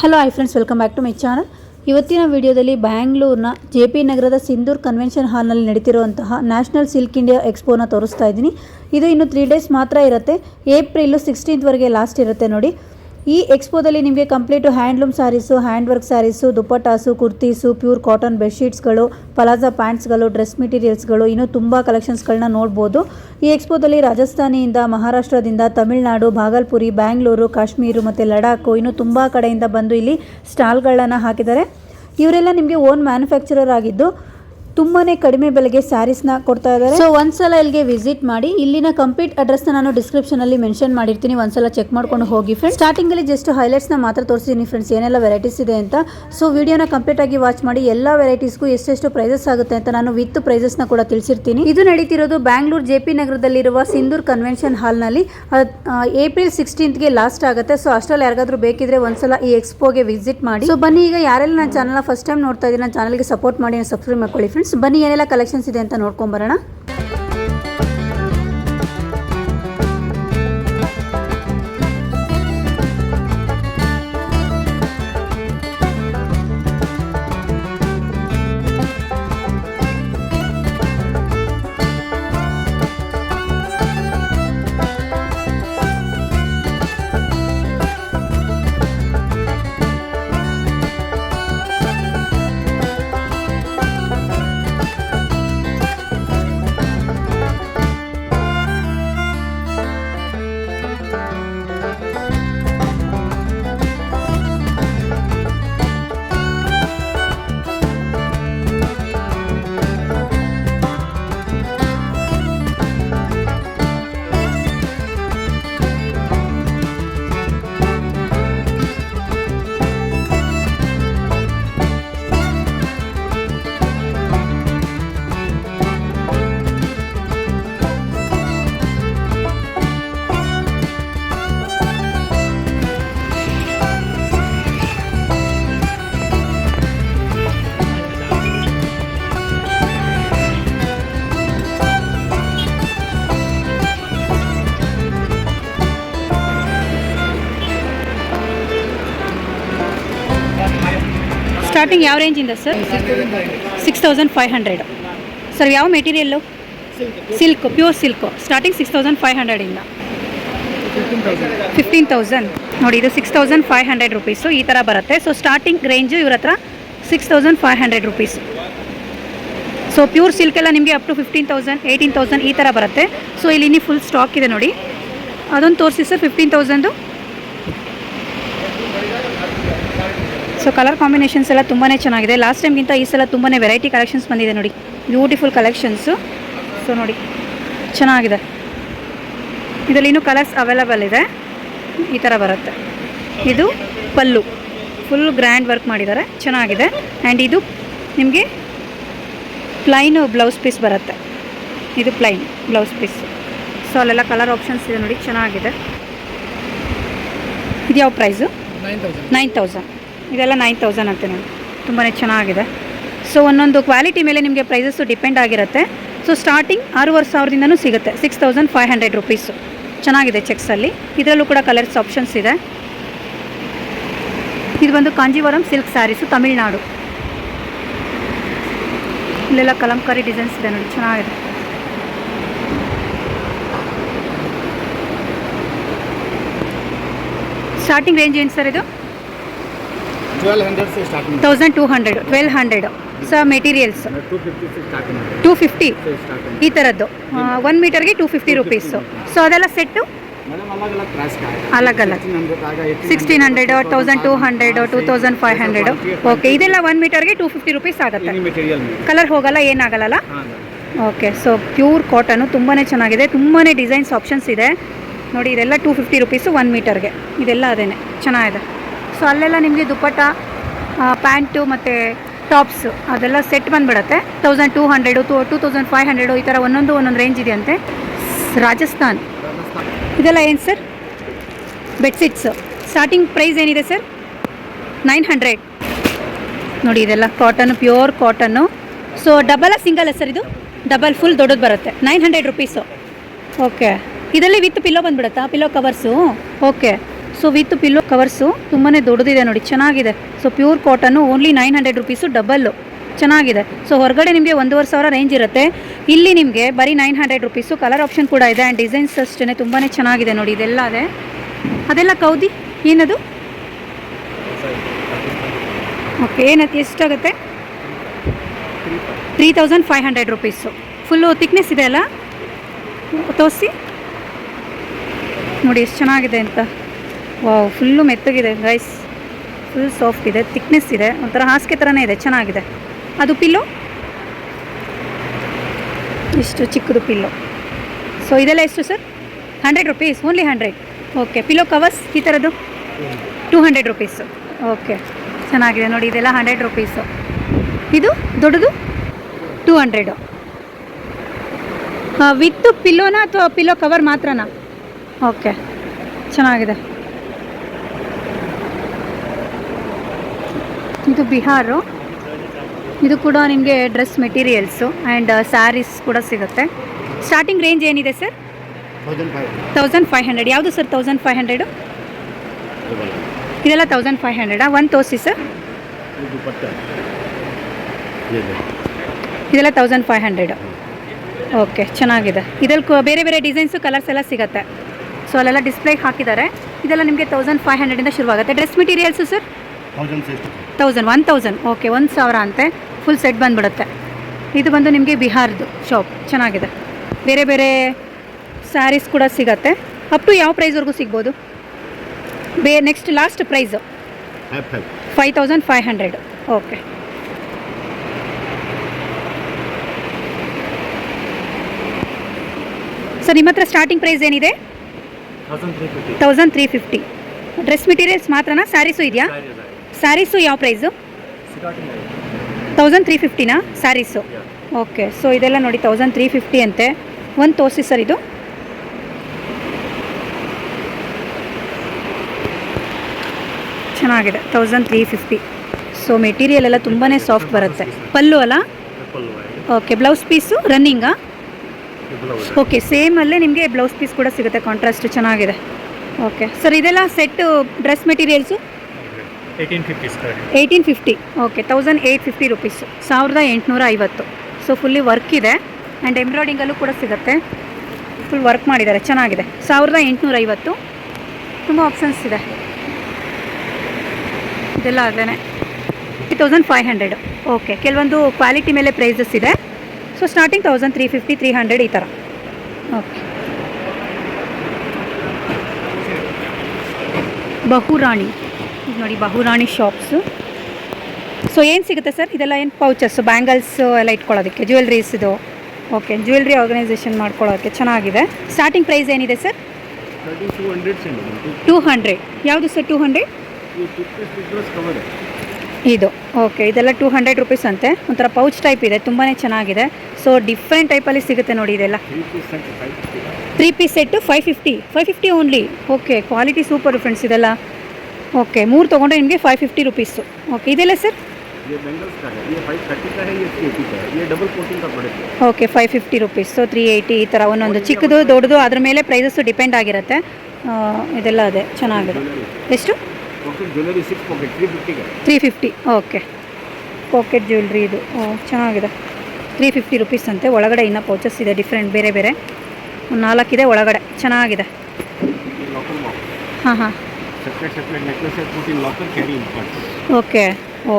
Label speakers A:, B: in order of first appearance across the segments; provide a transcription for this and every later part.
A: Hello I friends welcome back to my channel ಇವತ್ತಿನ ವಿಡಿಯೋದಲ್ಲಿ ಬ್ಯಾಂಗ್ಳೂರ್ನ ಜೆ ಪಿ ನಗರದ ಸಿಂಧೂರ್ ಕನ್ವೆನ್ಷನ್ ಹಾಲ್ನಲ್ಲಿ ನಡೀತಿರುವಂತಹ ನ್ಯಾಷನಲ್ ಸಿಲ್ಕ್ ಇಂಡಿಯಾ ಎಕ್ಸ್ಪೋನ ತೋರಿಸ್ತಾ ಇದ್ದೀನಿ. ಇದು ಇನ್ನು ತ್ರೀ ಡೇಸ್ ಮಾತ್ರ ಇರುತ್ತೆ. ಏಪ್ರಿಲು ಸಿಕ್ಸ್ಟೀನ್ತ್ವರೆಗೆ ಲಾಸ್ಟ್ ಇರುತ್ತೆ ನೋಡಿ. ಈ ಎಕ್ಸ್ಪೋದಲ್ಲಿ ನಿಮಗೆ complete handloom saris hand work saris, dupattas, kurtis, pure cotton ಬೆಡ್ಶೀಟ್ಸ್ಗಳು, palazzo ಪ್ಯಾಂಟ್ಸ್ಗಳು, ಡ್ರೆಸ್ ಮೆಟೀರಿಯಲ್ಸ್ಗಳು, ಇನ್ನೂ ತುಂಬ ಕಲೆಕ್ಷನ್ಸ್ಗಳನ್ನ ನೋಡ್ಬೋದು. ಈ ಎಕ್ಸ್ಪೋದಲ್ಲಿ ರಾಜಸ್ಥಾನಿಯಿಂದ, ಮಹಾರಾಷ್ಟ್ರದಿಂದ, ತಮಿಳುನಾಡು, ಭಾಗಲ್ಪುರಿ, ಬ್ಯಾಂಗ್ಳೂರು, ಕಾಶ್ಮೀರು ಮತ್ತು ಲಡಾಖು ಇನ್ನೂ ತುಂಬ ಕಡೆಯಿಂದ ಬಂದು ಇಲ್ಲಿ ಸ್ಟಾಲ್ಗಳನ್ನು ಹಾಕಿದ್ದಾರೆ. ಇವರೆಲ್ಲ ನಿಮಗೆ ಓನ್ ಮ್ಯಾನುಫ್ಯಾಕ್ಚರರ್ ಆಗಿದ್ದು ತುಂಬಾ ಕಡಿಮೆ ಬೆಲೆಗೆ ಸ್ಯಾರೀಸ್ನ ಕೊಡ್ತಾ ಇದ್ದಾರೆ. ಸೊ ಒಂದ್ಸಲ ಇಲ್ಲಿಗೆ ವಿಸಿಟ್ ಮಾಡಿ, ಇಲ್ಲಿನ ಕಂಪ್ಲೀಟ್ ಅಡ್ರೆಸ್ನ ನಾನು ಡಿಸ್ಕ್ರಿಪ್ಷನ್ ಅಲ್ಲಿ ಮೆನ್ಷನ್ ಮಾಡಿರ್ತೀನಿ. ಒಂದ್ಸಲ ಚೆಕ್ ಮಾಡ್ಕೊಂಡು ಹೋಗಿ ಫ್ರೆಂಡ್ಸ್ ಸ್ಟಾರ್ಟಿಂಗ್ ಅಲ್ಲಿ ಜಸ್ಟ್ ಹೈಲೈಟ್ಸ್ನ ಮಾತ್ರ ತೋರಿಸಿದ್ದೀನಿ ಫ್ರೆಂಡ್ಸ್ ಏನೆಲ್ಲ ವೆರೈಟೀಸ್ ಇದೆ ಅಂತ. ಸೊ ವಿಡಿಯೋನ ಕಂಪ್ಲೀಟ್ ಆಗಿ ವಾಚ್ ಮಾಡಿ. ಎಲ್ಲ ವೆರೈಟೀಸ್ಗೂ ಎಷ್ಟೆಷ್ಟು ಪ್ರೈಸಸ್ ಆಗುತ್ತೆ ಅಂತ ನಾನು ವಿತ್ ಪ್ರೈಸಸ್ನ ಕೂಡ ತಿಳಿಸಿರ್ತೀನಿ. ಇದು ನಡೀತಿರೋದು ಬ್ಯಾಂಗ್ಳೂರ್ ಜೆ ಪಿ ನಗರದಲ್ಲಿರುವ ಸಿಂಧೂರ್ ಕನ್ವೆನ್ಷನ್ ಹಾಲ್ನಲ್ಲಿ ಏಪ್ರಿಲ್ ಸಿಕ್ಸ್ಟೀನ್ತ್ಗೆ ಲಾಸ್ಟ್ ಆಗುತ್ತೆ. ಸೊ ಅಷ್ಟರಲ್ಲಿ ಯಾರಿಗಾದ್ರೂ ಬೇಕಿದ್ರೆ ಒಂದ್ಸಲ ಈ ಎಕ್ಸ್ಪೋಗೆ ವಿಸಿಟ್ ಮಾಡಿ. ಸೊ ಬನ್ನಿ, ಈಗ ಯಾರೆಲ್ಲ ನನ್ನ ಚಾನಲ್ನ ಫಸ್ಟ್ ಟೈಮ್ ನೋಡ್ತಾ ಇದ್ದೀನಿ ನನ್ನ ಚಾನಲ್ಗೆ ಸಪೋರ್ಟ್ ಮಾಡಿ ಸಬ್ಸ್ಕ್ರೈಬ್ ಮಾಡ್ಕೊಳ್ಳಿ ಫ್ರೆಂಡ್ಸ್ ಬನ್ನಿ ಏನೆಲ್ಲ ಕಲೆಕ್ಷನ್ಸ್ ಇದೆ ಅಂತ ನೋಡ್ಕೊಂಬರೋಣ ಸ್ಟಾರ್ಟಿಂಗ್ ಯಾವ ರೇಂಜಿಂದ sir six thousand five hundred sir ಯಾವ material silk pure silk starting six thousand five ಹಂಡ್ರೆಡಿಂದ fifteen thousand ನೋಡಿ, ಇದು six thousand five hundred rupees ಈ ಥರ ಬರುತ್ತೆ. ಸೊ ಸ್ಟಾರ್ಟಿಂಗ್ ರೇಂಜು ಇವ್ರ ಹತ್ರ six thousand five hundred rupees so pure silk ಎಲ್ಲ ನಿಮಗೆ up to fifteen thousand eighteen thousand ಈ ಥರ ಬರುತ್ತೆ. ಸೊ ಇಲ್ಲಿ ಇನ್ನೂ ಫುಲ್ ಸ್ಟಾಕ್ ಇದೆ ನೋಡಿ. ಅದೊಂದು ತೋರಿಸಿ sir fifteen thousand so colour combinations ಎಲ್ಲ ತುಂಬಾ ಚೆನ್ನಾಗಿದೆ. ಲಾಸ್ಟ್ ಟೈಮ್ಗಿಂತ ಈ ಸಲ ತುಂಬಾ ವೆರೈಟಿ ಕಲೆಕ್ಷನ್ಸ್ ಬಂದಿದೆ ನೋಡಿ. ಬ್ಯೂಟಿಫುಲ್ ಕಲೆಕ್ಷನ್ಸು ಸೊ ನೋಡಿ. ಚೆನ್ನಾಗಿದೆ. ಇದರಲ್ಲಿ ಇನ್ನೂ ಕಲರ್ಸ್ ಅವೈಲಬಲ್ ಇದೆ. ಈ ಥರ ಬರುತ್ತೆ. ಇದು ಪಲ್ಲು. ಫುಲ್ ಗ್ರ್ಯಾಂಡ್ ವರ್ಕ್ ಮಾಡಿದ್ದಾರೆ. ಚೆನ್ನಾಗಿದೆ. ಆ್ಯಂಡ್ ಇದು ನಿಮಗೆ ಪ್ಲೈನು ಬ್ಲೌಸ್ ಪೀಸ್ ಬರುತ್ತೆ. ಇದು ಪ್ಲೈನ್ ಬ್ಲೌಸ್ ಪೀಸ್ ಸೊ ಅಲ್ಲೆಲ್ಲ ಕಲರ್ ಆಪ್ಷನ್ಸ್ ಇದೆ ನೋಡಿ. ಚೆನ್ನಾಗಿದೆ. ಇದು ಯಾವ price
B: nine thousand
A: nine thousand ಇದೆಲ್ಲ ನೈನ್ ತೌಸಂಡ್ ಅಂತೆ ನೋಡಿ. ತುಂಬಾ ಚೆನ್ನಾಗಿದೆ. ಸೊ ಒಂದೊಂದು ಕ್ವಾಲಿಟಿ ಮೇಲೆ ನಿಮಗೆ ಪ್ರೈಸಸ್ಸು ಡಿಪೆಂಡ್ ಆಗಿರುತ್ತೆ. ಸೊ ಸ್ಟಾರ್ಟಿಂಗ್ ಆರೂವರೆ ಸಾವಿರದಿಂದನೂ ಸಿಗುತ್ತೆ. Six thousand five hundred rupees ಚೆನ್ನಾಗಿದೆ ಚೆಕ್ಸಲ್ಲಿ ಇದರಲ್ಲೂ ಕೂಡ ಕಲರ್ಸ್ ಆಪ್ಷನ್ಸ್ ಇದೆ. ಇದು ಬಂದು ಕಾಂಜೀವರಂ ಸಿಲ್ಕ್ ಸ್ಯಾರೀಸು ತಮಿಳ್ನಾಡು. ಇಲ್ಲೆಲ್ಲ ಕಲಂಕಾರಿ ಡಿಸೈನ್ಸ್ ಇದೆ ನೋಡಿ. ಚೆನ್ನಾಗಿದೆ. ಸ್ಟಾರ್ಟಿಂಗ್ ರೇಂಜ್ ಏನು ಸರ್ ಇದು? Thousand
B: two hundred twelve hundred
A: so materials
B: two fifty
A: ಈ ಥರದ್ದು ಒನ್ ಮೀಟರ್ಗೆ ಟೂ ಫಿಫ್ಟಿ ರುಪೀಸು ಸೊ ಅದೆಲ್ಲ ಸೆಟ್ಟು
B: ಅಲಗ್ Alagh
A: sixteen hundred thousand two hundred two thousand five hundred okay ಇದೆಲ್ಲ ಒನ್ ಮೀಟರ್ಗೆ ಟೂ ಫಿಫ್ಟಿ ರುಪೀಸ್ ಆಗುತ್ತೆ. ಕಲರ್ ಹೋಗಲ್ಲ ಏನಾಗಲ್ಲ ಓಕೆ ಸೊ ಪ್ಯೂರ್ ಕಾಟನು ತುಂಬಾ ಚೆನ್ನಾಗಿದೆ. ತುಂಬಾ ಡಿಸೈನ್ಸ್ ಆಪ್ಷನ್ಸ್ ಇದೆ. ನೋಡಿ ಇದೆಲ್ಲ ಟೂ ಫಿಫ್ಟಿ ರುಪೀಸು ಒನ್ ಮೀಟರ್ಗೆ ಇದೆಲ್ಲ ಅದೇನೆ. ಚೆನ್ನಾಗಿದೆ. ಸೊ ಅಲ್ಲೆಲ್ಲ ನಿಮಗೆ ದುಪ್ಪಟ್ಟ ಪ್ಯಾಂಟು ಮತ್ತು ಟಾಪ್ಸು ಅದೆಲ್ಲ set ಬಂದುಬಿಡತ್ತೆ. Thousand two hundred to two thousand five hundred ಈ ಥರ ಒಂದೊಂದು ಒಂದೊಂದು ರೇಂಜ್ ಇದೆಯಂತೆ. ರಾಜಸ್ಥಾನ್. ಇದೆಲ್ಲ ಏನು ಸರ್? ಬೆಡ್ಶೀಟ್ಸು ಸ್ಟಾರ್ಟಿಂಗ್ ಪ್ರೈಸ್ ಏನಿದೆ ಸರ್? ನೈನ್ ಹಂಡ್ರೆಡ್ ನೋಡಿ ಇದೆಲ್ಲ cotton pure cotton so double single sir ಇದು? ಡಬಲ್ ಫುಲ್ ದೊಡ್ಡದು ಬರುತ್ತೆ. ನೈನ್ ಹಂಡ್ರೆಡ್ ರುಪೀಸು ಓಕೆ ಇದರಲ್ಲಿ with pillow ಬಂದುಬಿಡುತ್ತಾ? Pillow covers okay so with pillow covers ತುಂಬಾ ದೊಡ್ಡದಿದೆ ನೋಡಿ, ಚೆನ್ನಾಗಿದೆ. So pure cotton only nine hundred rupees double. ಚೆನ್ನಾಗಿದೆ. ಸೊ ಹೊರಗಡೆ ನಿಮಗೆ ಒಂದೂವರೆ ಸಾವಿರ ರೇಂಜ್ ಇರುತ್ತೆ. ಇಲ್ಲಿ ನಿಮಗೆ ಬರೀ nine hundred rupees colour option ಕೂಡ ಇದೆ ಆ್ಯಂಡ್ ಡಿಸೈನ್ಸ್ ಅಷ್ಟೇ ತುಂಬಾ ಚೆನ್ನಾಗಿದೆ ನೋಡಿ, ಇದೆಲ್ಲ ಅದೇ. ಅದೆಲ್ಲ ಕೌದಿ? ಏನದು? ಓಕೆ ಏನತ್ತೆ ಎಷ್ಟಾಗುತ್ತೆ? Three thousand five hundred rupees. Full thickness ಇದೆ ಅಲ್ಲ? ತೋರಿಸಿ. ನೋಡಿ, ಎಷ್ಟು ಚೆನ್ನಾಗಿದೆ ಅಂತ. ವಾವ್ ಫುಲ್ಲು ಮೆತ್ತಗಿದೆ ಗೈಸ್ ಫುಲ್ ಸಾಫ್ಟ್ ಇದೆ ತಿಕ್ನೆಸ್ ಇದೆ. ಒಂಥರ ಹಾಸಿಗೆ ಥರನೇ ಇದೆ, ಚೆನ್ನಾಗಿದೆ. ಅದು ಪಿಲ್ಲು ಇಷ್ಟು ಚಿಕ್ಕದು ಪಿಲ್ಲು ಸೊ ಇದೆಲ್ಲ ಎಷ್ಟು sir hundred rupees only hundred okay pillow covers ಈ ಥರದ್ದು ಟೂ ಹಂಡ್ರೆಡ್ ರುಪೀಸು ಓಕೆ ಚೆನ್ನಾಗಿದೆ. ನೋಡಿ, ಇದೆಲ್ಲ ಹಂಡ್ರೆಡ್ ರುಪೀಸು ಇದು ದೊಡ್ಡದು? ಟೂ ಹಂಡ್ರೆಡು ವಿತ್ ಪಿಲ್ಲೋನಾ ಅಥವಾ ಪಿಲ್ಲೋ ಕವರ್ ಮಾತ್ರನಾ? ಓಕೆ ಚೆನ್ನಾಗಿದೆ. ಇದು ಬಿಹಾರು. ಇದು ಕೂಡ ನಿಮಗೆ ಡ್ರೆಸ್ ಮೆಟೀರಿಯಲ್ಸು ಆ್ಯಂಡ್ ಸ್ಯಾರೀಸ್ ಕೂಡ ಸಿಗುತ್ತೆ. ಸ್ಟಾರ್ಟಿಂಗ್ ರೇಂಜ್ ಏನಿದೆ ಸರ್
B: ತೌಸಂಡ್ ಫೈವ್
A: ಹಂಡ್ರೆಡ್ ಯಾವುದು ಸರ್ ತೌಸಂಡ್ ಫೈವ್ ಹಂಡ್ರೆಡು ಇದೆಲ್ಲ ತೌಸಂಡ್ ಫೈವ್ ಹಂಡ್ರೆಡಾ ಒಂದು ತೋರಿಸಿ ಸರ್ ಇದೆಲ್ಲ ತೌಸಂಡ್ ಫೈವ್ ಹಂಡ್ರೆಡು ಓಕೆ ಚೆನ್ನಾಗಿದೆ. ಇದರಲ್ಲಿ ಬೇರೆ ಬೇರೆ ಡಿಸೈನ್ಸು ಕಲರ್ಸ್ ಎಲ್ಲ ಸಿಗುತ್ತೆ. ಸೊ ಅಲ್ಲೆಲ್ಲ ಡಿಸ್ಪ್ಲೇಗೆ ಹಾಕಿದ್ದಾರೆ. ಇದೆಲ್ಲ ನಿಮಗೆ ತೌಸಂಡ್ ಫೈವ್ ಹಂಡ್ರೆಡಿಂದ ಶುರುವಾಗುತ್ತೆ. Dress
B: materials sir
A: thousand one thousand okay ಒಂದು ಸಾವಿರ ಅಂತೆ. ಫುಲ್ ಸೆಟ್ ಬಂದ್ಬಿಡುತ್ತೆ. ಇದು ಬಂದು ನಿಮಗೆ ಬಿಹಾರ್ದು ಶಾಪ್ ಚೆನ್ನಾಗಿದೆ. ಬೇರೆ ಬೇರೆ ಸ್ಯಾರೀಸ್ ಕೂಡ ಸಿಗತ್ತೆ. ಅಪ್ ಟು ಯಾವ ಪ್ರೈಸ್ವರೆಗೂ ಸಿಗ್ಬೋದು? ಬೇ next
B: last price
A: five thousand five hundred okay sir ನಿಮ್ಮ ಹತ್ರ ಸ್ಟಾರ್ಟಿಂಗ್ ಪ್ರೈಸ್ ಏನಿದೆ? Thousand three fifty dress materials ಮಾತ್ರನಾ? Saris ಇದೆಯಾ? ಸ್ಯಾರೀಸು ಯಾವ ಪ್ರೈಸು ತೌಸಂಡ್ ತ್ರೀ ಫಿಫ್ಟಿನಾ ಸ್ಯಾರೀಸು ಓಕೆ ಸೊ ಇದೆಲ್ಲ ನೋಡಿ ತೌಸಂಡ್ ತ್ರೀ ಫಿಫ್ಟಿ ಅಂತೆ ಒಂದು ತೋರಿಸಿ ಸರ್ ಇದು ಚೆನ್ನಾಗಿದೆ thousand three fifty so material ಎಲ್ಲ ತುಂಬಾ ಸಾಫ್ಟ್ ಬರುತ್ತೆ ಪಲ್ಲು ಅಲ್ಲ ಓಕೆ ಬ್ಲೌಸ್ ಪೀಸು ರನ್ನಿಂಗಾ ಓಕೆ ಸೇಮ್ ಅಲ್ಲೇ ನಿಮಗೆ ಬ್ಲೌಸ್ ಪೀಸ್ ಕೂಡ ಸಿಗುತ್ತೆ ಕಾಂಟ್ರಾಸ್ಟ್ ಚೆನ್ನಾಗಿದೆ ಓಕೆ ಸರ್ ಇದೆಲ್ಲ set dress
B: materials eighteen fifty
A: eighteen fifty. Okay thousand eight fifty rupees ಸಾವಿರದ ಎಂಟುನೂರ ಐವತ್ತು ಸೊ ಫುಲ್ಲಿ ವರ್ಕ್ ಇದೆ ಆ್ಯಂಡ್ ಎಂಬ್ರಾಯ್ಡಿಂಗಲ್ಲೂ ಕೂಡ ಸಿಗುತ್ತೆ. ಫುಲ್ ವರ್ಕ್ ಮಾಡಿದ್ದಾರೆ. ಚೆನ್ನಾಗಿದೆ. ಸಾವಿರದ ಎಂಟುನೂರ ಐವತ್ತು ತುಂಬ ಆಪ್ಷನ್ಸ್ ಇದೆ. ಇದೆಲ್ಲ ಅದೇ three thousand five hundred okay ಕೆಲವೊಂದು ಕ್ವಾಲಿಟಿ ಮೇಲೆ ಪ್ರೈಸಸ್ ಇದೆ. So starting thousand three fifty three hundred ಈ ಥರ ಓಕೆ ಬಹುರಾಣಿ. ಇದು ನೋಡಿ ಬಹುರಾಣಿ ಶಾಪ್ಸು ಸೊ ಏನು ಸಿಗುತ್ತೆ ಸರ್? ಇದೆಲ್ಲ ಏನು ಪೌಚಸ್ಸು ಬ್ಯಾಂಗಲ್ಸ್ ಎಲ್ಲ ಇಟ್ಕೊಳ್ಳೋದಕ್ಕೆ ಜ್ಯುವೆಲ್ರೀಸ್ ಇದು. ಓಕೆ ಜ್ಯುವೆಲ್ರಿ ಆರ್ಗನೈಸೇಷನ್ ಮಾಡ್ಕೊಳ್ಳೋದಕ್ಕೆ ಚೆನ್ನಾಗಿದೆ. ಸ್ಟಾರ್ಟಿಂಗ್ ಪ್ರೈಸ್ ಏನಿದೆ ಸರ್?
B: ಟೂ ಹಂಡ್ರೆಡ್
A: ಯಾವುದು ಸರ್ ಟೂ ಹಂಡ್ರೆಡ್ ಇದು ಓಕೆ ಇದೆಲ್ಲ ಟೂ ಹಂಡ್ರೆಡ್ ರುಪೀಸ್ ಅಂತೆ. ಒಂಥರ ಪೌಚ್ ಟೈಪ್ ಇದೆ ತುಂಬಾ ಚೆನ್ನಾಗಿದೆ. ಸೊ ಡಿಫ್ರೆಂಟ್ ಟೈಪಲ್ಲಿ ಸಿಗುತ್ತೆ ನೋಡಿ ಇದೆಲ್ಲ. Three piece set five fifty five fifty only okay quality super friends ಇದೆಲ್ಲ. ಓಕೆ ಮೂರು ತೊಗೊಂಡ್ರೆ ನಿಮಗೆ ಫೈವ್ ಫಿಫ್ಟಿ ರುಪೀಸು ಓಕೆ ಇದೆಲ್ಲ sir okay five fifty rupees three eighty ಈ ಥರ ಒಂದೊಂದು. ಚಿಕ್ಕದು ದೊಡ್ಡದು ಅದ್ರ ಮೇಲೆ ಪ್ರೈಸಸ್ಸು ಡಿಪೆಂಡ್ ಆಗಿರುತ್ತೆ. ಇದೆಲ್ಲ ಅದೇ ಚೆನ್ನಾಗಿದೆ. ಎಷ್ಟು? Three fifty okay. Pocket jewellery ಇದು. ಚೆನ್ನಾಗಿದೆ. ತ್ರೀ ಫಿಫ್ಟಿ ರುಪೀಸ್ ಅಂತೆ. ಒಳಗಡೆ ಇನ್ನೂ ಪೌಚಸ್ ಇದೆ ಡಿಫ್ರೆಂಟ್ ಬೇರೆ ಬೇರೆ. ನಾಲ್ಕಿದೆ ಒಳಗಡೆ. ಚೆನ್ನಾಗಿದೆ.
B: ಹಾಂ
A: ಹಾಂ. ಹಾಂ
B: separate separate necklace set fourteen locker carry import
A: okay ಓ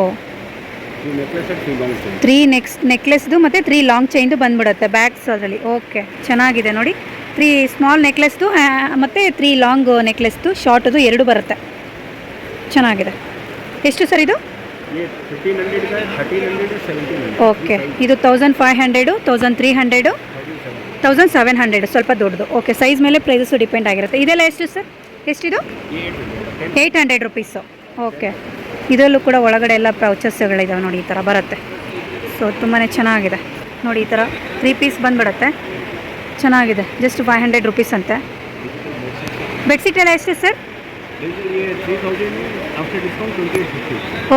B: ये नेकलेस सेट थ्री लॉन्ग चाहिए
A: ತ್ರೀ ನೆಕ್ಸ್ ನೆಕ್ಲೆಸ್ದು ಮತ್ತು ತ್ರೀ ಲಾಂಗ್ ಚೈನ್ದು ಬಂದ್ಬಿಡುತ್ತೆ ಬ್ಯಾಗ್ಸ್ ಅದರಲ್ಲಿ ಓಕೆ ಚೆನ್ನಾಗಿದೆ ನೋಡಿ ತ್ರೀ ಸ್ಮಾಲ್ ನೆಕ್ಲೆಸ್ದು ಮತ್ತು ತ್ರೀ ಲಾಂಗ್ ನೆಕ್ಲೆಸ್ದು ಶಾರ್ಟ್ದು ಎರಡು ಬರುತ್ತೆ ಚೆನ್ನಾಗಿದೆ ಎಷ್ಟು ಸರ್ ಇದು
B: ये फिफ्टीन हंड्रेड का है थर्टीन हंड्रेड है सेवनटीन हंड्रेड
A: ಓಕೆ ಇದು thousand five hundred thousand three hundred thousand seven hundred ಸ್ವಲ್ಪ ದೊಡ್ಡದು ಓಕೆ ಸೈಜ್ ಮೇಲೆ ಪ್ರೈಸಸ್ಸು ಡಿಪೆಂಡ್ ಆಗಿರುತ್ತೆ ಇದೆಲ್ಲ ಎಷ್ಟು sir ಎಷ್ಟಿದು? Eight hundred. Rupees. Okay. ಇದರಲ್ಲೂ ಕೂಡ ಒಳಗಡೆ ಎಲ್ಲ ಪ್ರೌಚಸ್ಗಳಿದಾವೆ ನೋಡಿ ಈ ಥರ ಬರುತ್ತೆ. ಸೊ ತುಂಬಾ ಚೆನ್ನಾಗಿದೆ. ನೋಡಿ ಈ ಥರ ತ್ರೀ ಪೀಸ್ ಬಂದುಬಿಡತ್ತೆ. ಚೆನ್ನಾಗಿದೆ. ಜಸ್ಟ್ ಫೈವ್ ಹಂಡ್ರೆಡ್ ರುಪೀಸ್ ಅಂತೆ. ಬೆಡ್ಶೀಟ್ ಎಲ್ಲ ಎಷ್ಟು ಸರ್?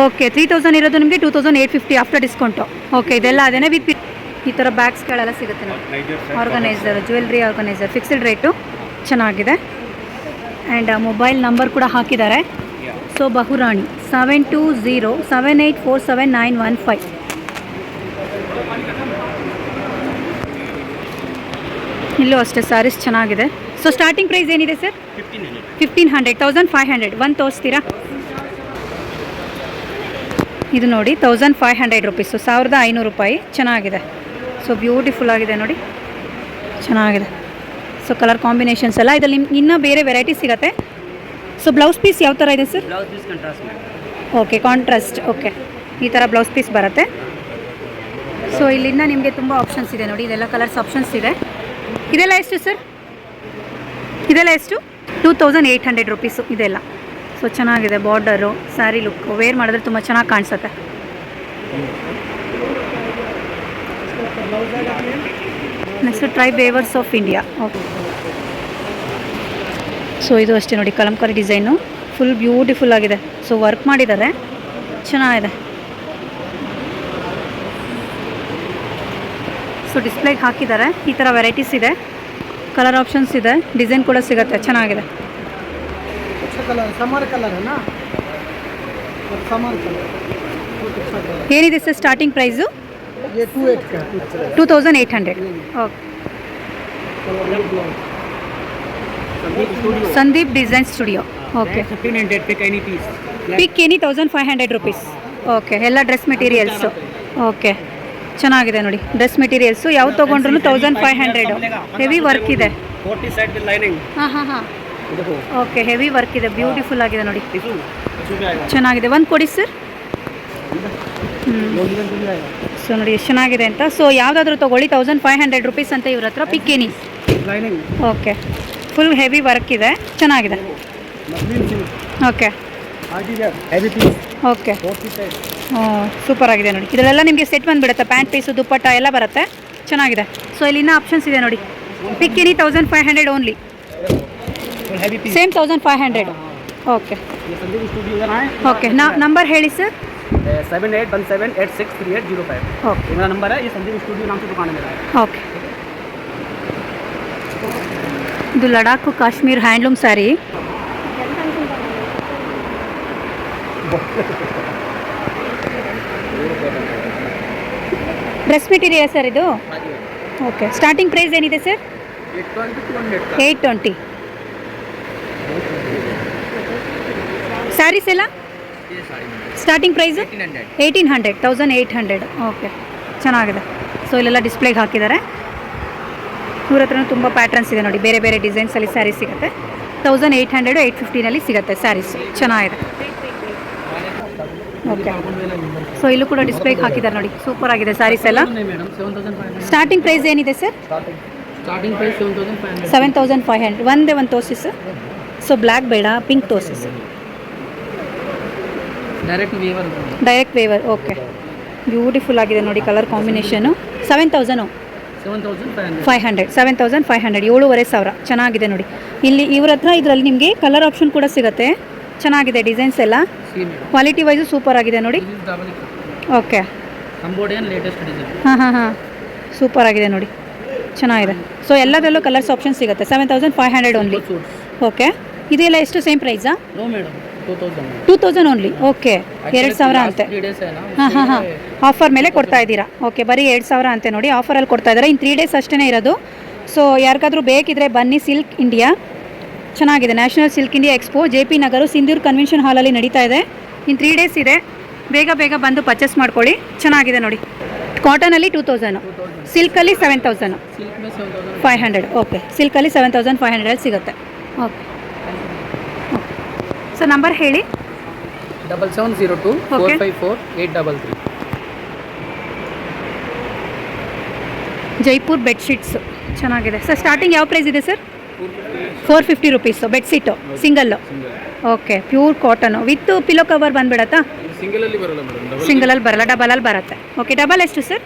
A: ಓಕೆ ತ್ರೀ ತೌಸಂಡ್ ಇರೋದು ನಿಮಗೆ two thousand eight fifty after discount. Okay ಇದೆಲ್ಲ ಅದೇನೇ ವಿತ್ ಈ ಥರ ಬ್ಯಾಗ್ಸ್ಗಳೆಲ್ಲ ಸಿಗುತ್ತೆ organiser jewellery organiser fixed rate ಚೆನ್ನಾಗಿದೆ. ಆ್ಯಂಡ್ ಮೊಬೈಲ್ ನಂಬರ್ ಕೂಡ ಹಾಕಿದ್ದಾರೆ. So Bahurani seven two zero seven eight four seven nine one five ಇಲ್ಲೂ ಅಷ್ಟೇ ಸ್ಯಾರೀಸ್ ಚೆನ್ನಾಗಿದೆ. ಸೊ ಸ್ಟಾರ್ಟಿಂಗ್ ಪ್ರೈಸ್ ಏನಿದೆ
B: sir
A: fifteen hundred thousand five hundred ಒಂದು ತೋರಿಸ್ತೀರಾ? ಇದು ನೋಡಿ ತೌಸಂಡ್ ಫೈವ್ ಹಂಡ್ರೆಡ್ ರುಪೀಸು ಸಾವಿರದ ಐನೂರು ರೂಪಾಯಿ ಚೆನ್ನಾಗಿದೆ. ಸೊ ಬ್ಯೂಟಿಫುಲ್ ಆಗಿದೆ ನೋಡಿ. ಚೆನ್ನಾಗಿದೆ. ಸೊ ಕಲರ್ ಕಾಂಬಿನೇಷನ್ಸ್ ಎಲ್ಲ. ಇದರಲ್ಲಿ ನಿಮ್ಗೆ ಇನ್ನೂ ಬೇರೆ ವೆರೈಟಿ ಸಿಗುತ್ತೆ. ಸೊ ಬ್ಲೌಸ್ ಪೀಸ್ ಯಾವ ಥರ ಇದೆ ಸರ್ ಓಕೆ ಕಾಂಟ್ರಾಸ್ಟ್ ಓಕೆ ಈ ಥರ ಬ್ಲೌಸ್ ಪೀಸ್ ಬರುತ್ತೆ. ಸೊ ಇಲ್ಲಿಂದ ನಿಮಗೆ ತುಂಬ ಆಪ್ಷನ್ಸ್ ಇದೆ ನೋಡಿ. ಇದೆಲ್ಲ ಕಲರ್ಸ್ ಆಪ್ಷನ್ಸ್ ಇದೆ. ಇದೆಲ್ಲ ಎಷ್ಟು ಸರ್ ಇದೆಲ್ಲ ಎಷ್ಟು? Two thousand eight hundred rupees ಇದೆಲ್ಲ. ಸೊ ಚೆನ್ನಾಗಿದೆ ಬಾರ್ಡರು ಸ್ಯಾರಿ ಲುಕ್ ವೇರ್ ಮಾಡಿದ್ರೆ ತುಂಬ ಚೆನ್ನಾಗಿ ಕಾಣಿಸುತ್ತೆ. Next try weavers of India okay so ಇದು ಅಷ್ಟೇ ನೋಡಿ ಕಲಂಕಾರಿ ಡಿಸೈನು. ಫುಲ್ ಬ್ಯೂಟಿಫುಲ್ ಆಗಿದೆ. ಸೊ ವರ್ಕ್ ಮಾಡಿದ್ದಾರೆ. ಚೆನ್ನಾಗಿದೆ. ಸೊ ಡಿಸ್ಪ್ಲೇಗೆ ಹಾಕಿದ್ದಾರೆ. ಈ ಥರ ವೆರೈಟೀಸ್ ಇದೆ. ಕಲರ್ ಆಪ್ಷನ್ಸ್ ಇದೆ. ಡಿಸೈನ್ ಕೂಡ ಸಿಗುತ್ತೆ. ಚೆನ್ನಾಗಿದೆ. ಏನಿದೆ sir starting price two
B: thousand eight
A: hundred okay Sandeep design
B: studio okay fifteen hundred pick
A: any piece thousand five hundred rupees okay ಎಲ್ಲ ಡ್ರೆಸ್ ಮೆಟೀರಿಯಲ್ಸು ಓಕೆ ಚೆನ್ನಾಗಿದೆ ನೋಡಿ. ಡ್ರೆಸ್ ಮೆಟೀರಿಯಲ್ಸು ಯಾವ್ದು ತೊಗೊಂಡ್ರು thousand five hundred heavy work ಇದೆ. ಹಾಂ ಹಾಂ ಹಾಂ. Okay heavy work ಇದೆ. ಬ್ಯೂಟಿಫುಲ್ ಆಗಿದೆ ನೋಡಿ. ಚೆನ್ನಾಗಿದೆ. ಒಂದು ಕೊಡಿ ಸರ್ ಸೊ ನೋಡಿ ಎಷ್ಟು ಚೆನ್ನಾಗಿದೆ ಅಂತ. ಸೊ ಯಾವುದಾದ್ರೂ ತೊಗೊಳ್ಳಿ. ತೌಸಂಡ್ ಫೈವ್ ಹಂಡ್ರೆಡ್ ರುಪೀಸ್ ಅಂತ ಇವ್ರ ಹತ್ರ.
C: Pick any
A: okay full heavy work ಇದೆ ಚೆನ್ನಾಗಿದೆ
C: मसलिन सिल्क
A: ಓಕೆ
C: आगे जा heavy piece
A: okay
C: forty side
A: super ಆಗಿದೆ ನೋಡಿ ಇದರಲ್ಲೆಲ್ಲ ನಿಮಗೆ ಸೆಟ್ ಬಂದುಬಿಡುತ್ತೆ ಪ್ಯಾಂಟ್ ಪೀಸು ದುಪ್ಪಟ್ಟ ಎಲ್ಲ ಬರುತ್ತೆ ಚೆನ್ನಾಗಿದೆ ಸೊ ಇಲ್ಲಿ ಇನ್ನೂ ಆಪ್ಷನ್ಸ್ ಇದೆ ನೋಡಿ pick any thousand five hundred only
B: full heavy piece
A: same thousand five hundred okay
B: ये संदीप स्टूडियो का है
A: ಓಕೆ ನಾ ನಂಬರ್ ಹೇಳಿ sir
B: seven eight one seven eight six three eight zero five
A: okay
B: ये मेरा नंबर है ये संदीप स्टूडियो नाम से दुकान है मेरा
A: ಓಕೆ ಇದು Ladakh Kashmir handloom sari dress material sir ಇದು? ಓಕೆ ಸ್ಟಾರ್ಟಿಂಗ್ ಪ್ರೈಸ್ ಏನಿದೆ ಸರ್? ಏಯ್ಟ್ ಟ್ವೆಂಟಿ ಸ್ಯಾರೀಸ್ ಎಲ್ಲ?
B: Starting price
A: eighteen hundred thousand eight hundred okay ಚೆನ್ನಾಗಿದೆ. ಸೊ ಇಲ್ಲೆಲ್ಲ ಡಿಸ್ಪ್ಲೇಗೆ ಹಾಕಿದ್ದಾರೆ. ಇವ್ರ ಹತ್ರನೂ ತುಂಬ ಪ್ಯಾಟರ್ನ್ಸ್ ಇದೆ ನೋಡಿ. ಬೇರೆ ಬೇರೆ ಡಿಸೈನ್ಸಲ್ಲಿ ಸ್ಯಾರಿ ಸಿಗುತ್ತೆ. ತೌಸಂಡ್ ಏಯ್ಟ್ ಹಂಡ್ರೆಡು ಏಯ್ಟ್ ಫಿಫ್ಟಿನಲ್ಲಿ ಸಿಗುತ್ತೆ ಸ್ಯಾರೀಸ್ ಚೆನ್ನಾಗಿದೆ. ಓಕೆ ಸೊ ಇಲ್ಲೂ ಕೂಡ ಡಿಸ್ಪ್ಲೇ ಹಾಕಿದ್ದಾರೆ ನೋಡಿ. ಸೂಪರ್ ಆಗಿದೆ ಸ್ಯಾರೀಸ್ ಎಲ್ಲ. ಸ್ಟಾರ್ಟಿಂಗ್ ಪ್ರೈಸ್ ಏನಿದೆ
C: sir
A: seven thousand five hundred ಒಂದೇ ಒಂದು ತೋರಿಸಿ ಸರ್ ಸೊ ಬ್ಲ್ಯಾಕ್ ಬೇಡ ಪಿಂಕ್ ತೋರಿಸಿ
C: sir
A: direct weaver okay beautiful ಆಗಿದೆ ನೋಡಿ
C: colour combination seven thousand
A: five hundred seven thousand five hundred ಏಳುವರೆ ಸಾವಿರ. ಚೆನ್ನಾಗಿದೆ ನೋಡಿ. ಇಲ್ಲಿ ಇವ್ರ ಹತ್ರ ಇದರಲ್ಲಿ ನಿಮಗೆ ಕಲರ್ ಆಪ್ಷನ್ ಕೂಡ ಸಿಗುತ್ತೆ. ಚೆನ್ನಾಗಿದೆ ಡಿಸೈನ್ಸ್ ಎಲ್ಲ. ಕ್ವಾಲಿಟಿ ವೈಸು ಸೂಪರ್ ಆಗಿದೆ ನೋಡಿ. ಓಕೆ ಹಾಂ ಹಾಂ ಹಾಂ. ಸೂಪರ್ ಆಗಿದೆ ನೋಡಿ. ಚೆನ್ನಾಗಿದೆ. ಸೊ ಎಲ್ಲದರಲ್ಲೂ ಕಲರ್ಸ್ ಆಪ್ಷನ್ ಸಿಗುತ್ತೆ. Seven thousand five hundred only okay ಇದೆಲ್ಲ ಎಷ್ಟು ಸೇಮ್ ಪ್ರೈಸಾ ಟೂ ತೌಸಂಡ್ ಓನ್ಲಿ ಓಕೆ ಎರಡು ಸಾವಿರ ಅಂತೆ. ಹಾಂ ಹಾಂ ಹಾಂ. ಆಫರ್ ಮೇಲೆ ಕೊಡ್ತಾ ಇದ್ದೀರಾ? ಓಕೆ ಬರೀ ಎರಡು ಸಾವಿರ ಅಂತೆ ನೋಡಿ. ಆಫರಲ್ಲಿ ಕೊಡ್ತಾ ಇದ್ದಾರೆ. ಇನ್ನು ತ್ರೀ ಡೇಸ್ ಅಷ್ಟೇ ಇರೋದು. ಸೊ ಯಾರಿಗಾದ್ರೂ ಬೇಕಿದ್ರೆ ಬನ್ನಿ ಸಿಲ್ಕ್ ಇಂಡಿಯಾ ಚೆನ್ನಾಗಿದೆ. National silk India expo J P Nagar Sindhoor convention ಹಾಲಲ್ಲಿ ನಡೀತಾ ಇದೆ. ಇನ್ನು ತ್ರೀ ಡೇಸ್ ಇದೆ. ಬೇಗ ಬೇಗ ಬಂದು ಪರ್ಚೇಸ್ ಮಾಡ್ಕೊಳ್ಳಿ. ಚೆನ್ನಾಗಿದೆ ನೋಡಿ. ಕಾಟನಲ್ಲಿ two thousand ಸಿಲ್ಕಲ್ಲಿ
C: seven thousand
A: five hundred okay ಸಿಲ್ಕಲ್ಲಿ seven thousand five hundred ಸಿಗುತ್ತೆ. ಓಕೆ ಸೊ ನಂಬರ್ ಹೇಳಿ.
C: Double seven zero
A: two
C: four five four eight double three
A: Jaipur bedsheets ಚೆನ್ನಾಗಿದೆ. ಸರ್ ಸ್ಟಾರ್ಟಿಂಗ್ ಯಾವ ಪ್ರೈಸ್ ಇದೆ sir four fifty rupees bedsheet single okay pure cotton with pillow cover ಬಂದ್ಬಿಡತ್ತಾ? ಸಿಂಗಲಲ್ಲಿ ಬರಲ್ಲ ಡಬಲಲ್ಲಿ ಬರುತ್ತೆ. Okay double ಎಷ್ಟು sir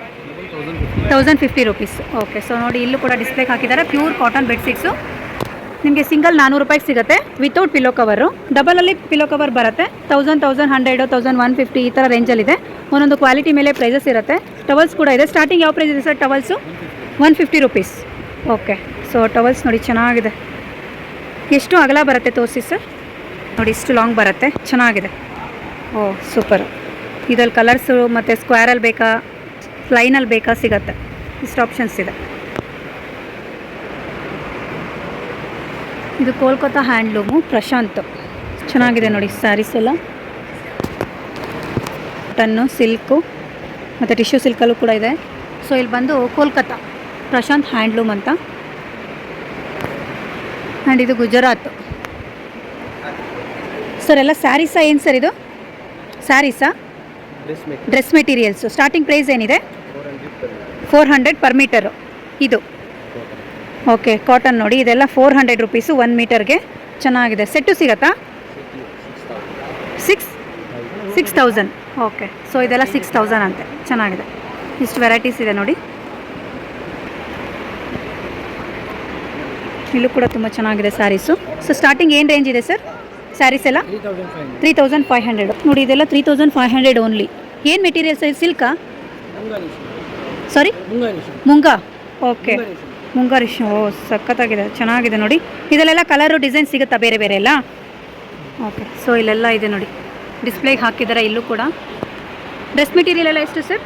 A: thousand fifty rupees okay so ನೋಡಿ ಇಲ್ಲೂ ಕೂಡ ಡಿಸ್ಪ್ಲೇಗೆ ಹಾಕಿದ್ದಾರೆ. ಪ್ಯೂರ್ ಕಾಟನ್ ಬೆಡ್ಶೀಟ್ಸು ನಿಮಗೆ ಸಿಂಗಲ್ ನಾನ್ನೂರು ರೂಪಾಯಿಗೆ ಸಿಗುತ್ತೆ. ವಿತೌಟ್ ಪಿಲೋ ಕವರು ಡಬಲಲ್ಲಿ ಪಿಲೋ ಕವರ್ ಬರುತ್ತೆ. Thousand thousand hundred thousand one fifty ಈ ಥರ ರೇಂಜಲ್ಲಿದೆ ಒಂದೊಂದು ಕ್ವಾಲಿಟಿ ಮೇಲೆ ಪ್ರೈಸಸ್ ಇರುತ್ತೆ. ಟವಲ್ಸ್ ಕೂಡ ಇದೆ. ಸ್ಟಾರ್ಟಿಂಗ್ ಯಾವ ಪ್ರೈಸ್ ಇದೆ sir towels one fifty rupees okay so towels ನೋಡಿ ಚೆನ್ನಾಗಿದೆ. ಎಷ್ಟು ಅಗಲ ಬರುತ್ತೆ ತೋರಿಸಿ ಸರ್ ನೋಡಿ ಇಷ್ಟು ಲಾಂಗ್ ಬರುತ್ತೆ. ಚೆನ್ನಾಗಿದೆ. ಓ ಸೂಪರ್ ಇದ್ರಲ್ಲಿ ಕಲರ್ಸು ಮತ್ತು ಸ್ಕ್ವೇರಲ್ಲಿ ಬೇಕಾ? ಲೈನಲ್ಲಿ ಬೇಕಾ? ಸಿಗತ್ತೆ. ಇಷ್ಟು ಆಪ್ಷನ್ಸ್ ಇದೆ. ಇದು ಕೋಲ್ಕತ್ತಾ ಹ್ಯಾಂಡ್ಲೂಮು ಪ್ರಶಾಂತ್. ಚೆನ್ನಾಗಿದೆ ನೋಡಿ ಸ್ಯಾರೀಸ್ ಎಲ್ಲ. ಟನ್ನು ಸಿಲ್ಕು ಮತ್ತು ಟಿಶ್ಯೂ ಸಿಲ್ಕಲ್ಲೂ ಕೂಡ ಇದೆ. ಸೊ ಇಲ್ಲಿ ಬಂದು ಕೋಲ್ಕತ್ತಾ ಪ್ರಶಾಂತ್ ಹ್ಯಾಂಡ್ಲೂಮ್ ಅಂತ. ಆ್ಯಂಡ್ ಇದು ಗುಜರಾತ್. ಸರ್ ಎಲ್ಲ ಸ್ಯಾರೀಸಾ ಏನು ಸರ್ ಇದು? ಸ್ಯಾರೀಸಾ?
B: ಡ್ರೆಸ್
A: ಮೆಟೀರಿಯಲ್ಸು ಸ್ಟಾರ್ಟಿಂಗ್ ಪ್ರೈಸ್ ಏನಿದೆ?
B: ಫೋರ್ ಹಂಡ್ರೆಡ್
A: ಪರ್ ಮೀಟರು ಇದು. ಓಕೆ ಕಾಟನ್ ನೋಡಿ ಇದೆಲ್ಲ ಫೋರ್ ಹಂಡ್ರೆಡ್ ರುಪೀಸು ಒನ್ ಮೀಟರ್ಗೆ ಚೆನ್ನಾಗಿದೆ. ಸೆಟ್ಟು ಸಿಗತ್ತಾ? Six six thousand okay so ಇದೆಲ್ಲ ಸಿಕ್ಸ್ ತೌಸಂಡ್ ಅಂತೆ. ಚೆನ್ನಾಗಿದೆ. ಇಷ್ಟು ವೆರೈಟೀಸ್ ಇದೆ ನೋಡಿ. ಇಲ್ಲೂ ಕೂಡ ತುಂಬ ಚೆನ್ನಾಗಿದೆ ಸ್ಯಾರೀಸು ಸೊ ಸ್ಟಾರ್ಟಿಂಗ್ ಏನು ರೇಂಜ್ ಇದೆ ಸರ್ ಸ್ಯಾರೀಸ್ ಎಲ್ಲ?
C: ತ್ರೀ ತೌಸಂಡ್ ಫೈವ್
A: ಹಂಡ್ರೆಡ್ ನೋಡಿ ಇದೆಲ್ಲ three thousand five hundred only ಏನು ಮೆಟೀರಿಯಲ್ಸ್ ಸಿಲ್ಕಾ ಸಾರಿ ಮುಂಗಾ? ಓಕೆ ಮುಂಗಾರಿಶ್ ಓ ಸಖತ್ತಾಗಿದೆ ಚೆನ್ನಾಗಿದೆ ನೋಡಿ. ಇದರಲ್ಲೆಲ್ಲ ಕಲರು ಡಿಸೈನ್ ಸಿಗುತ್ತಾ ಬೇರೆ ಬೇರೆ ಎಲ್ಲ? ಓಕೆ ಸೊ ಇಲ್ಲೆಲ್ಲ ಇದೆ ನೋಡಿ. ಡಿಸ್ಪ್ಲೇಗೆ ಹಾಕಿದ್ದಾರೆ ಇಲ್ಲೂ ಕೂಡ. ಡ್ರೆಸ್ ಮೆಟೀರಿಯಲ್ ಎಲ್ಲ ಎಷ್ಟು
C: sir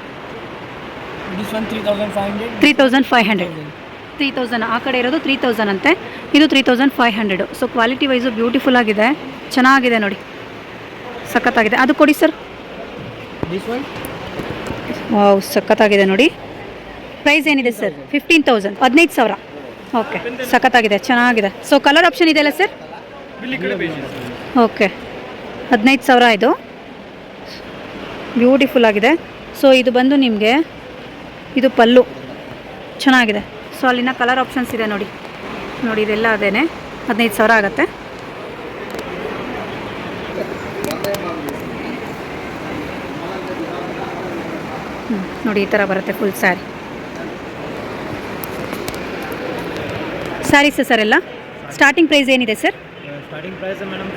A: three thousand five hundred three thousand ಆ ಕಡೆ ಇರೋದು ತ್ರೀ ತೌಸಂಡ್ ಅಂತೆ. ಇದು three thousand five hundred so quality wise beautiful ಆಗಿದೆ ಚೆನ್ನಾಗಿದೆ ನೋಡಿ. ಸಖತ್ತಾಗಿದೆ. ಅದು ಕೊಡಿ ಸರ್ ವಾವ್ ಸಖತ್ತಾಗಿದೆ ನೋಡಿ. ಪ್ರೈಸ್ ಏನಿದೆ ಸರ್ ಫಿಫ್ಟೀನ್ ತೌಸಂಡ್ ಹದಿನೈದು ಸಾವಿರ. ಓಕೆ ಸಖತ್ತಾಗಿದೆ ಚೆನ್ನಾಗಿದೆ. ಸೊ ಕಲರ್ ಆಪ್ಷನ್ ಇದೆಯಲ್ಲ ಸರ್ ಓಕೆ ಹದಿನೈದು ಸಾವಿರ ಇದು. ಬ್ಯೂಟಿಫುಲ್ ಆಗಿದೆ. ಸೊ ಇದು ಬಂದು ನಿಮಗೆ ಇದು ಪಲ್ಲು. ಚೆನ್ನಾಗಿದೆ. ಸೊ ಅಲ್ಲಿನ ಕಲರ್ ಆಪ್ಷನ್ಸ್ ಇದೆ ನೋಡಿ. ನೋಡಿ ಇದೆಲ್ಲ ಅದೇನೆ. ಹದಿನೈದು ಸಾವಿರ ಆಗುತ್ತೆ. ನೋಡಿ ಈ ಥರ ಬರುತ್ತೆ ಫುಲ್ ಸ್ಯಾರಿ ಸ್ಯಾರೀಸ್ ಸರ್ ಎಲ್ಲ ಸ್ಟಾರ್ಟಿಂಗ್ ಪ್ರೈಸ್ ಏನಿದೆ
C: sir starting price madam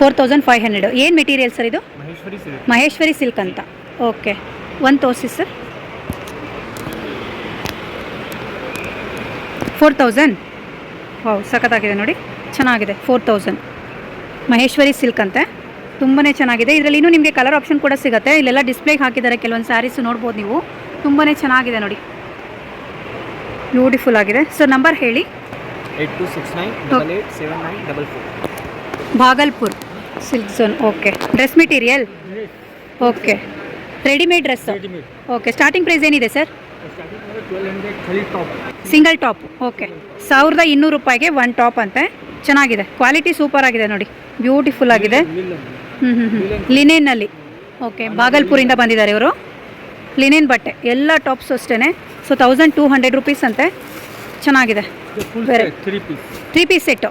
A: four thousand five hundred ಏನು ಮೆಟೀರಿಯಲ್ ಸರ್ ಇದು?
C: ಮಹೇಶ್ವರಿ ಸಿಲ್ಕ್
A: ಮಹೇಶ್ವರಿ ಸಿಲ್ಕ್ ಅಂತ. ಓಕೆ ಒಂದು ತೋರಿಸಿ ಸರ್ ಫೋರ್ ತೌಸಂಡ್ ಹೌ ಸಖತ್ತಾಗಿದೆ ನೋಡಿ. ಚೆನ್ನಾಗಿದೆ. ಫೋರ್ ತೌಸಂಡ್ ಮಹೇಶ್ವರಿ ಸಿಲ್ಕ್ ಅಂತೆ. ತುಂಬಾ ಚೆನ್ನಾಗಿದೆ. ಇದರಲ್ಲಿ ಇನ್ನೂ ನಿಮಗೆ ಕಲರ್ ಆಪ್ಷನ್ ಕೂಡ ಸಿಗುತ್ತೆ. ಇಲ್ಲೆಲ್ಲ ಡಿಸ್ಪ್ಲೇಗೆ ಹಾಕಿದ್ದಾರೆ ಕೆಲವೊಂದು ಸ್ಯಾರೀಸು ನೋಡ್ಬೋದು ನೀವು. ತುಂಬಾ ಚೆನ್ನಾಗಿದೆ ನೋಡಿ. ಬ್ಯೂಟಿಫುಲ್ ಆಗಿದೆ. ಸರ್ ನಂಬರ್ ಹೇಳಿ.
C: Eight two six nine double eight seven nine double four
A: Bhagalpur silk zone okay dress material okay readymade dress okay starting price ಏನಿದೆ ಸರ್ ಸಿಂಗಲ್ ಟಾಪ್ ಓಕೆ ಸಾವಿರದ ಇನ್ನೂರು ರೂಪಾಯಿಗೆ ಒನ್ ಟಾಪ್ ಅಂತೆ. ಚೆನ್ನಾಗಿದೆ. Quality super ಆಗಿದೆ ನೋಡಿ. Beautiful ಆಗಿದೆ. ಹ್ಞೂ ಹ್ಞೂ ಹ್ಞೂ ಲಿನೇನಲ್ಲಿ ಓಕೆ ಬಾಗಲ್ಪುರಿಂದ ಬಂದಿದ್ದಾರೆ ಇವರು. ಲಿನೇನ್ ಬಟ್ಟೆ. ಎಲ್ಲ ಟಾಪ್ಸ್ ಅಷ್ಟೇ so thousand two hundred rupees ಅಂತೆ. ಚೆನ್ನಾಗಿದೆ. ಬೇರೆ three piece set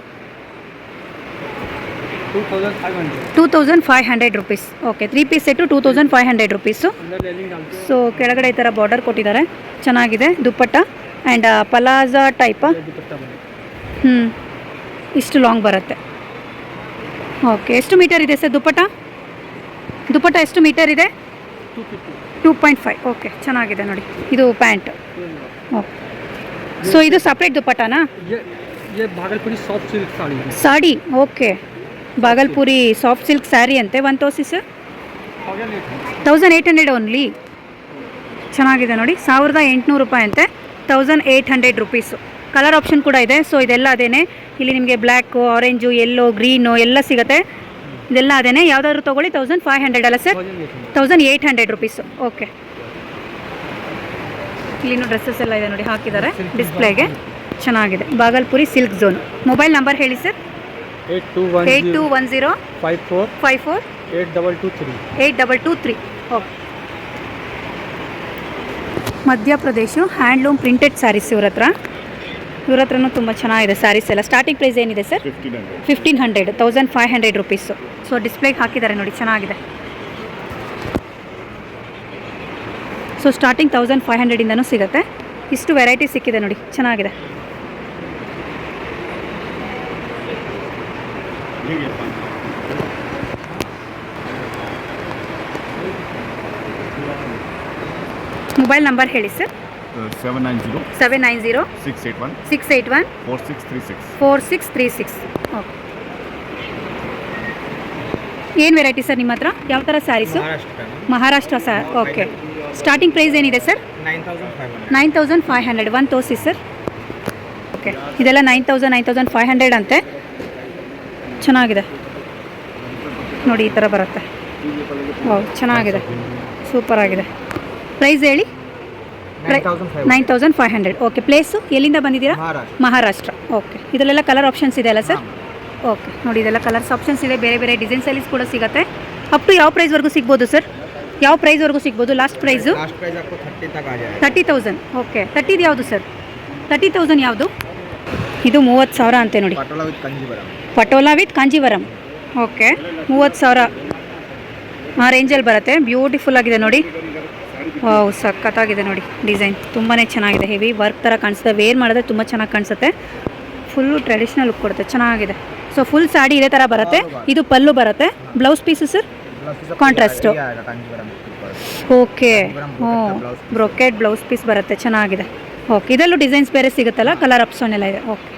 A: two thousand five hundred rupees okay three piece set two thousand
C: five hundred rupees
A: so ಕೆಳಗಡೆ ಈ ಥರ ಬಾರ್ಡರ್ ಕೊಟ್ಟಿದ್ದಾರೆ. ಚೆನ್ನಾಗಿದೆ ದುಪ್ಪಟ್ಟ ಆ್ಯಂಡ್ ಪಲಾಜಾ ಟೈಪ ಹ್ಞೂ ಇಷ್ಟು ಲಾಂಗ್ ಬರುತ್ತೆ. ಓಕೆ ಎಷ್ಟು ಮೀಟರ್ ಇದೆ ಸರ್ ದುಪ್ಪಟ್ಟ? ದುಪ್ಪಟ್ಟ ಎಷ್ಟು ಮೀಟರ್ ಇದೆ?
C: ಟೂ
A: ಪಾಯಿಂಟ್ ಫೈವ್ ಓಕೆ ಚೆನ್ನಾಗಿದೆ ನೋಡಿ. ಇದು ಪ್ಯಾಂಟ್. ಓಕೆ ಸೊ ಇದು ಸಪ್ರೇಟ್ ದುಪ್ಪಟ್ಟನಾ
C: ये ये भागलपुरी सॉफ्ट सिल्क साड़ी है
A: sari okay Bhagalpuri soft silk sari ಅಂತೆ ಒನ್ ತೋರಿಸಿ sir
C: thousand eight
A: thousand eight hundred only ಚೆನ್ನಾಗಿದೆ ನೋಡಿ ಸಾವಿರದ ಎಂಟುನೂರು ರೂಪಾಯಿ ಅಂತೆ thousand eight hundred rupees colour option ಕೂಡ ಇದೆ ಸೊ ಇದೆಲ್ಲ ಅದೇನೆ ಇಲ್ಲಿ ನಿಮಗೆ ಬ್ಲ್ಯಾಕು ಆರೆಂಜು ಯೆಲ್ಲೋ ಗ್ರೀನು ಎಲ್ಲ ಸಿಗುತ್ತೆ ಇದೆಲ್ಲ ಅದೇನೆ ಯಾವುದಾದ್ರು ತೊಗೊಳ್ಳಿ ತೌಸಂಡ್ ಫೈವ್ ಹಂಡ್ರೆಡ್ ಅಲ್ಲ sir
C: thousand eight
A: thousand eight hundred rupees okay ಇಲ್ಲಿನೂ ಡ್ರೆಸ್ಸಸ್ ಎಲ್ಲ ಇದೆ ನೋಡಿ ಹಾಕಿದ್ದಾರೆ. ಡಿಸ್ಪ್ಲೇಗೆ ಚೆನ್ನಾಗಿದೆ. Bhagalpuri silk zone. Mobile number ಹೇಳಿ sir. Eight two one
C: zero five
A: four five
C: four double two eight
A: double two three. Okay Madhya Pradesh handloom printed saris ಇವ್ರ ಹತ್ರ. ಇವ್ರ ಹತ್ರನೂ ತುಂಬ ಚೆನ್ನಾಗಿದೆ ಸ್ಯಾರೀಸ್ ಎಲ್ಲ. ಸ್ಟಾರ್ಟಿಂಗ್ ಪ್ರೈಸ್ ಏನಿದೆ sir? Fifteen hundred thousand five hundred rupees so ಡಿಸ್ಪ್ಲೇಗೆ ಹಾಕಿದ್ದಾರೆ ನೋಡಿ ಚೆನ್ನಾಗಿದೆ. ಸೊ ಸ್ಟಾರ್ಟಿಂಗ್ ತೌಸಂಡ್ ಫೈವ್ ಹಂಡ್ರೆಡಿಂದನೂ ಸಿಗುತ್ತೆ. ಇಷ್ಟು ವೆರೈಟಿ ಸಿಕ್ಕಿದೆ ನೋಡಿ ಚೆನ್ನಾಗಿದೆ. ಮೊಬೈಲ್ ನಂಬರ್ ಹೇಳಿ sir
D: seven nine zero
A: seven nine zero
D: six eight one
A: six eight one
D: four six three six
A: four six three six okay ಏನು ವೆರೈಟಿ ಸರ್ ನಿಮ್ಮ ಹತ್ರ? ಯಾವ ಥರ saris Maharashtra. Sir okay starting price ಏನಿದೆ
C: sir
A: nine thousand five hundred. One ತೋರಿಸಿ sir okay ಇದೆಲ್ಲ nine thousand nine thousand five hundred ಅಂತೆ. ಚೆನ್ನಾಗಿದೆ. ನೋಡಿ ಈ ಥರ ಬರುತ್ತೆ. ಓ ಚೆನ್ನಾಗಿದೆ. ಸೂಪರ್ ಆಗಿದೆ. ಪ್ರೈಸ್ ಹೇಳಿ? Nine thousand five hundred. Okay place ಎಲ್ಲಿಂದ ಬಂದಿದ್ದೀರಾ?
C: ಮಹಾರಾಷ್ಟ್ರ.
A: ಮಹಾರಾಷ್ಟ್ರ. ಓಕೆ ಇದರಲ್ಲೆಲ್ಲ ಕಲರ್ ಆಪ್ಷನ್ಸ್ ಇದೆ ಅಲ್ಲ ಸರ್ ಓಕೆ ನೋಡಿ ಇದೆಲ್ಲ ಕಲರ್ಸ್ ಆಪ್ಷನ್ಸ್ ಇದೆ. ಬೇರೆ ಬೇರೆ ಡಿಸೈನ್ಸಲ್ಲಿ ಕೂಡ ಸಿಗುತ್ತೆ. ಅಪ್ ಟು ಯಾವ ಪ್ರೈಸ್ವರೆಗೂ ಸಿಗ್ಬೋದು ಸರ್ ಯಾವ ಪ್ರೈಸ್
C: ಪ್ರೈಸ್ವರೆಗೂ ಸಿಗ್ಬೋದು? Last price
A: thirty thousand okay ತರ್ಟಿದು ಯಾವುದು ಸರ್ ತರ್ಟಿ ತೌಸಂಡ್ ಯಾವುದು? ಇದು ಮೂವತ್ತು ಸಾವಿರ ಅಂತೆ ನೋಡಿ. ಪಟೋಲಾ ವಿತ್ ಕಾಂಜೀವರಂ. ಓಕೆ ಮೂವತ್ತು ಸಾವಿರ. ಆ ರೇಂಜಲ್ಲಿ ಬರುತ್ತೆ. ಬ್ಯೂಟಿಫುಲ್ ಆಗಿದೆ ನೋಡಿ. ವಾವ್ ಸಖತ್ತಾಗಿದೆ ನೋಡಿ ಡಿಸೈನ್ ತುಂಬಾ ಚೆನ್ನಾಗಿದೆ. ಹೆವಿ ವರ್ಕ್ ಥರ ಕಾಣಿಸುತ್ತೆ. ವೇರ್ ಮಾಡಿದ್ರೆ ತುಂಬ ಚೆನ್ನಾಗಿ ಕಾಣಿಸುತ್ತೆ. ಫುಲ್ ಟ್ರೆಡಿಷ್ನಲ್ ಲುಕ್ ಕೊಡುತ್ತೆ. ಚೆನ್ನಾಗಿದೆ. ಸೊ ಫುಲ್ ಸಾಡಿ ಇದೇ ಥರ ಬರುತ್ತೆ. ಇದು ಪಲ್ಲು ಬರುತ್ತೆ. Blouse piece sir
C: contrast
A: okay ಹ್ಞೂ ಬ್ರೊಕೆಟ್ ಬ್ಲೌಸ್ ಪೀಸ್ ಬರುತ್ತೆ. ಚೆನ್ನಾಗಿದೆ. ಓಕೆ ಇದರಲ್ಲೂ ಡಿಸೈನ್ಸ್ ಬೇರೆ ಸಿಗುತ್ತಲ್ಲ? ಕಲರ್ ಆಪ್ಷನ್ ಎಲ್ಲ ಇದೆ. ಓಕೆ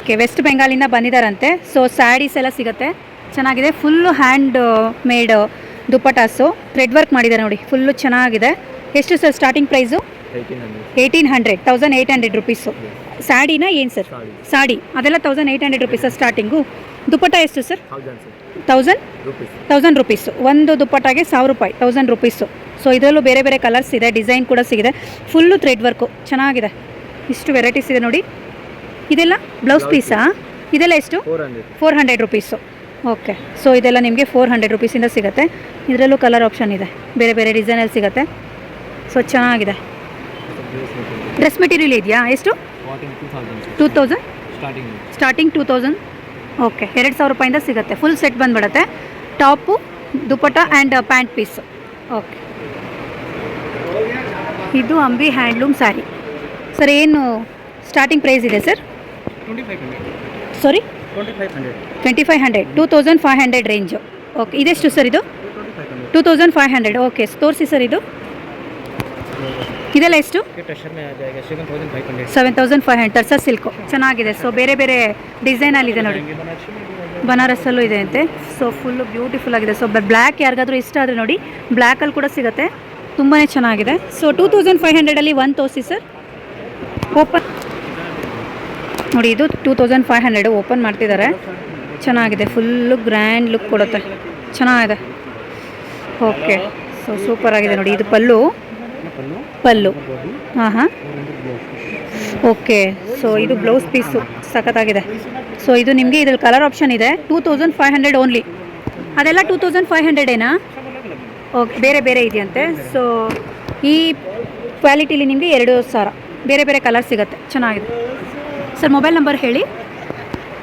A: ಓಕೆ ವೆಸ್ಟ್ ಬೆಂಗಾಲಿಂದ ಬಂದಿದ್ದಾರಂತೆ ಸೊ ಸ್ಯಾರೀಸ್ ಎಲ್ಲ ಸಿಗುತ್ತೆ. ಚೆನ್ನಾಗಿದೆ. Full handmade dupattas thread work ಮಾಡಿದ್ದಾರೆ ನೋಡಿ. ಫುಲ್ಲು ಚೆನ್ನಾಗಿದೆ. ಎಷ್ಟು sir
B: starting price
A: eighteen hundred thousand eight hundred rupees ಸ್ಯಾಡಿನ ಏನು ಸರ್
B: ಸಾಡಿ
A: ಅದೆಲ್ಲ thousand eight hundred rupees starting dupatta ಎಷ್ಟು
B: sir
A: thousand
B: rupees
A: thousand rupees ಒಂದು ದುಪ್ಪಟ್ಟಾಗೆ ಸಾವಿರ ರೂಪಾಯಿ ತೌಸಂಡ್ ರುಪೀಸು ಸೊ ಇದರಲ್ಲೂ ಬೇರೆ ಬೇರೆ ಕಲರ್ಸ್ ಇದೆ ಡಿಸೈನ್ ಕೂಡ ಸಿಗಿದೆ. ಫುಲ್ಲು ಥ್ರೆಡ್ ವರ್ಕು ಚೆನ್ನಾಗಿದೆ. ಇಷ್ಟು ವೆರೈಟೀಸ್ ಇದೆ ನೋಡಿ. ಇದೆಲ್ಲ ಬ್ಲೌಸ್ ಪೀಸಾ ಇದೆಲ್ಲ ಎಷ್ಟು? Four hundred rupees okay so ಇದೆಲ್ಲ ನಿಮಗೆ ಫೋರ್ ಹಂಡ್ರೆಡ್ ರುಪೀಸಿಂದ ಸಿಗುತ್ತೆ. ಇದರಲ್ಲೂ ಕಲರ್ ಆಪ್ಷನ್ ಇದೆ. ಬೇರೆ ಬೇರೆ ಡಿಸೈನಲ್ಲಿ ಸಿಗುತ್ತೆ. ಸೊ ಚೆನ್ನಾಗಿದೆ. ಡ್ರೆಸ್ ಮೆಟೀರಿಯಲ್ ಇದೆಯಾ? ಎಷ್ಟು? Two
B: thousand
A: starting two thousand okay ಎರಡು ಸಾವಿರ ರೂಪಾಯಿಂದ ಸಿಗುತ್ತೆ. Full set ಬಂದ್ಬಿಡತ್ತೆ. Top dupatta and pant piece okay ಇದು ಅಂಬಿ ಹ್ಯಾಂಡ್ಲೂಮ್ ಸ್ಯಾರಿ ಸರ್ ಏನು ಸ್ಟಾರ್ಟಿಂಗ್ ಪ್ರೈಸ್ ಇದೆ
C: sir? Sorry
A: twenty five hundred two thousand five hundred range okay ಇದೆಷ್ಟು ಸರ್ ಇದು? Two thousand five hundred okay ತೋರಿಸಿ ಸರ್ ಇದು. ಇದೆಲ್ಲ ಎಷ್ಟು? Seven thousand five hundred sir silk ಚೆನ್ನಾಗಿದೆ. ಸೊ ಬೇರೆ ಬೇರೆ ಡಿಸೈನಲ್ಲಿ ಇದೆ ನೋಡಿ. ಬನಾರಸಲ್ಲೂ ಇದೆ ಅಂತೆ. ಸೊ ಫುಲ್ಲು ಬ್ಯೂಟಿಫುಲ್ ಆಗಿದೆ. ಸೊ ಬ್ಲ್ಯಾಕ್ ಯಾರಿಗಾದ್ರೂ ಇಷ್ಟ ಆದರೆ ನೋಡಿ. ಬ್ಲ್ಯಾಕಲ್ಲಿ ಕೂಡ ಸಿಗುತ್ತೆ. ತುಂಬಾ ಚೆನ್ನಾಗಿದೆ. ಸೊ ಟೂ ತೌಸಂಡ್ ಫೈವ್ ಹಂಡ್ರೆಡಲ್ಲಿ ಒನ್ ತೋಸಿ ಸರ್ ಓಪನ್ ನೋಡಿ ಇದು two thousand five hundred open ಮಾಡ್ತಿದ್ದಾರೆ. ಚೆನ್ನಾಗಿದೆ. ಫುಲ್ಲು ಗ್ರ್ಯಾಂಡ್ ಲುಕ್ ಕೊಡುತ್ತೆ. ಚೆನ್ನಾಗಿದೆ. ಓಕೆ ಸೊ ಸೂಪರ್ ಆಗಿದೆ ನೋಡಿ. ಇದು ಪಲ್ಲು. ಪಲ್ಲು? ಹಾಂ ಹಾಂ. ಓಕೆ ಸೊ ಇದು ಬ್ಲೌಸ್ ಪೀಸು ಸಖತ್ತಾಗಿದೆ. ಸೊ ಇದು ನಿಮಗೆ ಇದ್ರಲ್ಲಿ ಕಲರ್ ಆಪ್ಷನ್ ಇದೆ. Two thousand five hundred only ಅದೆಲ್ಲ ಟೂ ತೌಸಂಡ್ ಫೈವ್ ಹಂಡ್ರೆಡೇನಾ ಓಕೆ ಬೇರೆ ಬೇರೆ ಇದೆಯಂತೆ. ಸೊ ಈ ಕ್ವಾಲಿಟಿಲಿ ನಿಮಗೆ ಎರಡು ಸಾವಿರ ಬೇರೆ ಬೇರೆ ಕಲರ್ ಸಿಗುತ್ತೆ. ಚೆನ್ನಾಗಿದೆ. ಸರ್ ಮೊಬೈಲ್ ನಂಬರ್ ಹೇಳಿ.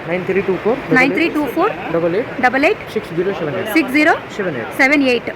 C: Nine three
A: two four nine three
C: two four
A: double eight
C: double eight six zero
A: seven six
C: zero seven
A: eight seven
C: eight